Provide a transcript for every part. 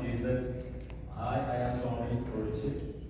Jesus, I am sorry for it.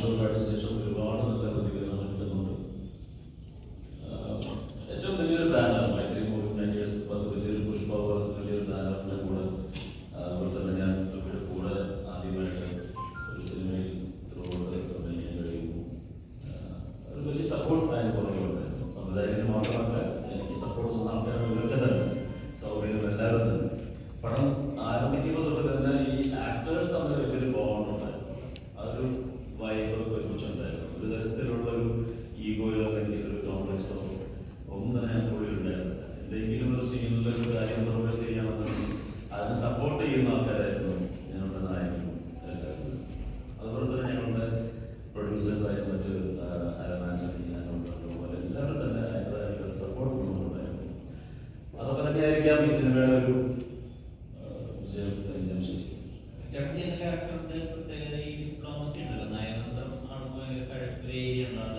Show കാഴ്ച ശേഷം ഒരുപാട് നല്ല പ്രതികരണങ്ങൾ കിട്ടുന്നുണ്ട് ഏറ്റവും വലിയൊരു ബാനർ മൈത്രി മൂവിംഗ് ഐഡിയസ് അത് വലിയൊരു പുഷ്പ പോലെ വലിയൊരു ബാനറിന്റെ കൂടെ അതുപോലെ തന്നെ ഞാൻ ഇവിടെ കൂടെ ആദ്യമായിട്ട് ഒരു സിനിമയിൽ ത്രൂട്ട് അഭിനയിക്കാൻ കഴിയുമ്പോൾ ഒരു വലിയ സപ്പോർട്ട് ആയ കുറേ ഉണ്ടായിരുന്നു. സംവിധായകന് മാത്രമാണ് പ്രൊഡ്യൂസേഴ്സായ മറ്റ് അരനാറ്റണി അനുഭവം പോലെ എല്ലാവരും തന്നെ അതിന്റെതായിട്ടുള്ള സപ്പോർട്ട് നമുക്കുണ്ടായിരുന്നു അതൊക്കെ തന്നെയായിരിക്കാം ഈ സിനിമയുടെ ഒരു വിജയം ഞാൻ വിശ്വസിക്കുന്നു. പ്രത്യേകത ഈ ഡിപ്ലോമസി ഉണ്ടല്ലോ. നയതന്ത്രം ആണ് കഴപ്പിലേരി എന്നാണ്